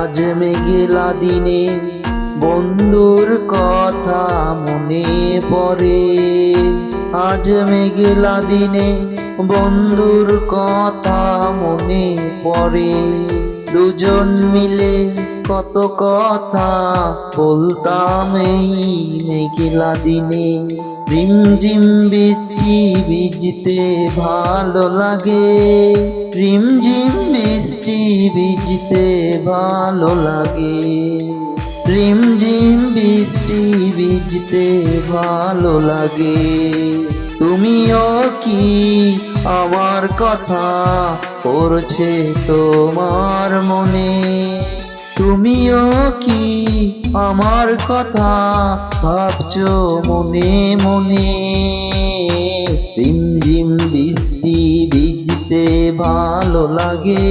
আজ মেঘেলা দিনে বন্ধুর কথা মনে পড়ে। আজ মেঘেলা দিনে বন্ধুর কথা মনে পড়ে। দুজন মিলে কত কথা বলতাম এই মেঘেলা দিনে। রিমঝিম বৃষ্টি ভিজতে ভালো লাগে। রিমঝিম বৃষ্টি ভিজতে ভালো লাগে। রিমঝিম বৃষ্টি ভিজতে ভালো লাগে। তুমিও কি আমার কথা পড়ছে তোমার মনে? তুমিও কি আমার কথা ভাবছ মনে মনে? রিমঝিম বৃষ্টি ভিজতে ভালো লাগে।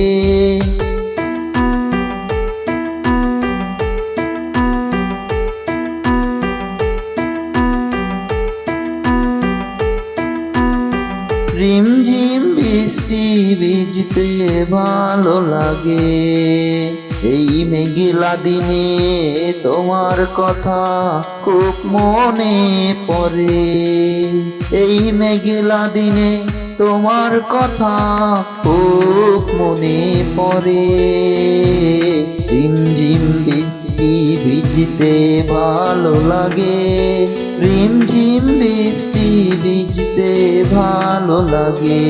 রিমঝিম বৃষ্টি ভিজতে ভালো লাগে। এই মেঘিলা দিনে তোমার কথা খুব মনে পড়ে। এই মেঘিলা দিনে তোমার কথা খুব মনে পড়ে। রিমঝিম বৃষ্টি ভিজতে ভালো লাগে। রিমঝিম বৃষ্টি ভিজতে ভালো লাগে।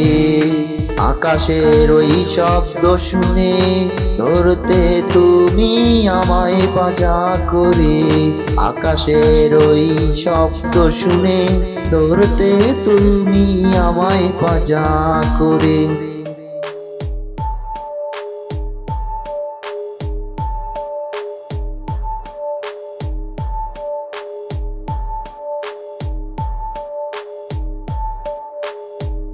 আকাশের ওই শব্দ শুনে ধরতে তুমি আমায় বাজা করে। আকাশের ওই শব্দ শুনে ধরতে তুমি আমায় বাজা করে।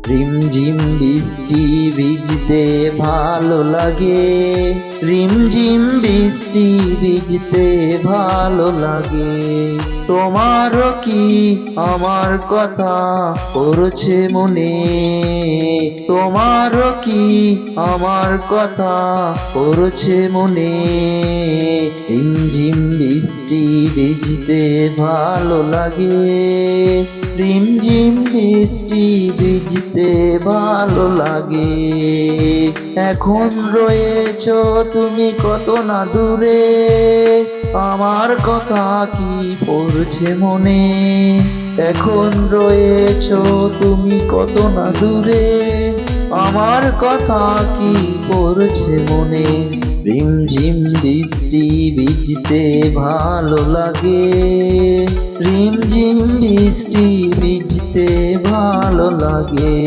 রিমঝিম বৃষ্টি ভিজতে ভালো লাগে। রিমঝিম বৃষ্টি ভিজতে ভালো লাগে। তোমারও কি আমার কথা পড়ছে মনে? তোমারও কি আমার কথা পড়ছে মনে? রিমঝিম বৃষ্টি ভিজতে ভালো লাগে। রিমঝিম বৃষ্টি ভিজতে ভালো লাগে। এখন রয়েছ তুমি কত না দূরে। আমার কথা কি পড়ছে মনে? এখন রয়েছ তুমি কত না দূরে। আমার কথা কি পড়ছে মনে? রিমঝিম বৃষ্টি ভিজতে ভালো লাগে। রিমঝিম বৃষ্টি ভিজতে ভালো লাগে।